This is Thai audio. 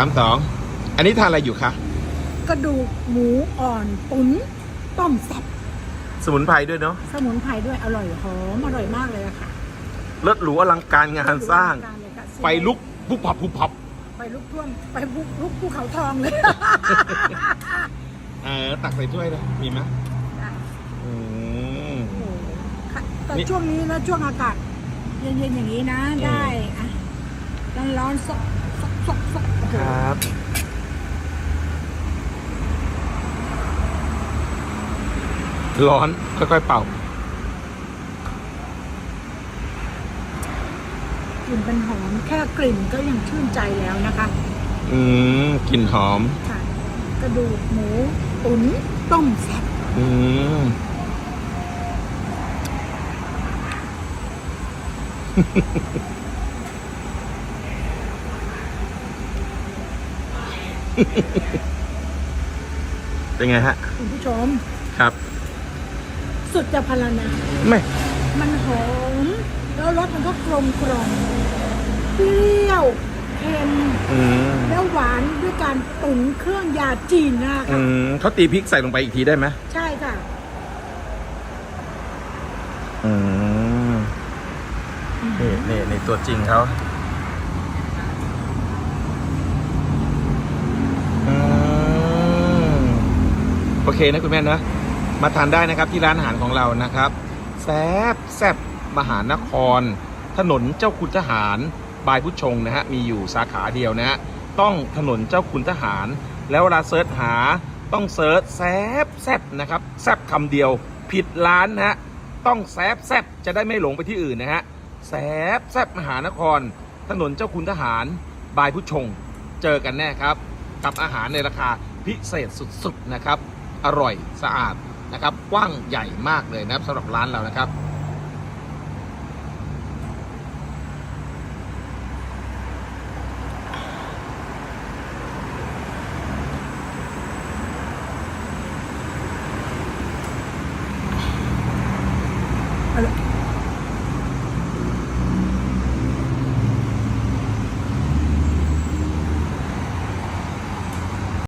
สามสองอันนี้ทานอะไรอยู่คะกระดูกหมูอ่อนตุ๋นต้มแซ่บสมุนไพรด้วยเนาะสมุนไพรด้วยอร่อยหอมอร่อยมากเลยอะค่ะเลิศหรูอลังการงานสร้างการเลยค่ะไฟลุกพุบพับพุบพับไฟลุกท่วมไฟลุกลุกภูเขาทองเลยเออตักใส่ถ้วยเลยมีไหมอืมโอ้โหค่ะแต่นี่ช่วงนี้นะช่วงอากาศเย็นๆอย่างนี้นะอืมได้อะร้อนๆซก ซกซกซกโอ้โหครับร้อน ค่อยๆเป่า กลิ่นเป็นหอมแค่กลิ่นก็ยังชื่นใจแล้วนะคะอืมกลิ่นหอม ค่ะกระดูกหมูตุ๋นต้มแซ่บอืม เป็นไงฮะ คุณผู้ชม ครับ สุดจะพรรณนา ไม่ มันหอม แล้วรสมันก็กลมกล่อมเปรี้ยวเค็มอืม แล้วหวานด้วยการตุ๋นเครื่องยาจีนนะอืคะมเขาตีพริกใส่ลงไปอีกทีได้ไหมใช่ค่ะ อืมนี่นี่นี่ตัวจริงเขา โอเคนะคุณแม่นะมาทานได้นะครับที่ร้านอาหารของเรานะครับแซบแซบมหานคร ถนนเจ้าคุณทหารบายพุชงนะฮะมีอยู่สาขาเดียวนะฮะต้องถนนเจ้าคุณทหาร แล้วเวลาเซิร์ชหาต้องเซิร์ชแซบแซบนะครับแซบคำเดียวผิดร้านนะฮะต้องแซบแซบจะได้ไม่หลงไปที่อื่นนะฮะแซบแซบมหานคร ถนนเจ้าคุณทหารบายพุชง เจอกันแน่ครับ กับอาหารในราคาพิเศษสุดๆนะครับ อร่อยสะอาดนะครับ กว้างใหญ่มากเลยนะครับสำหรับร้านเรานะครับ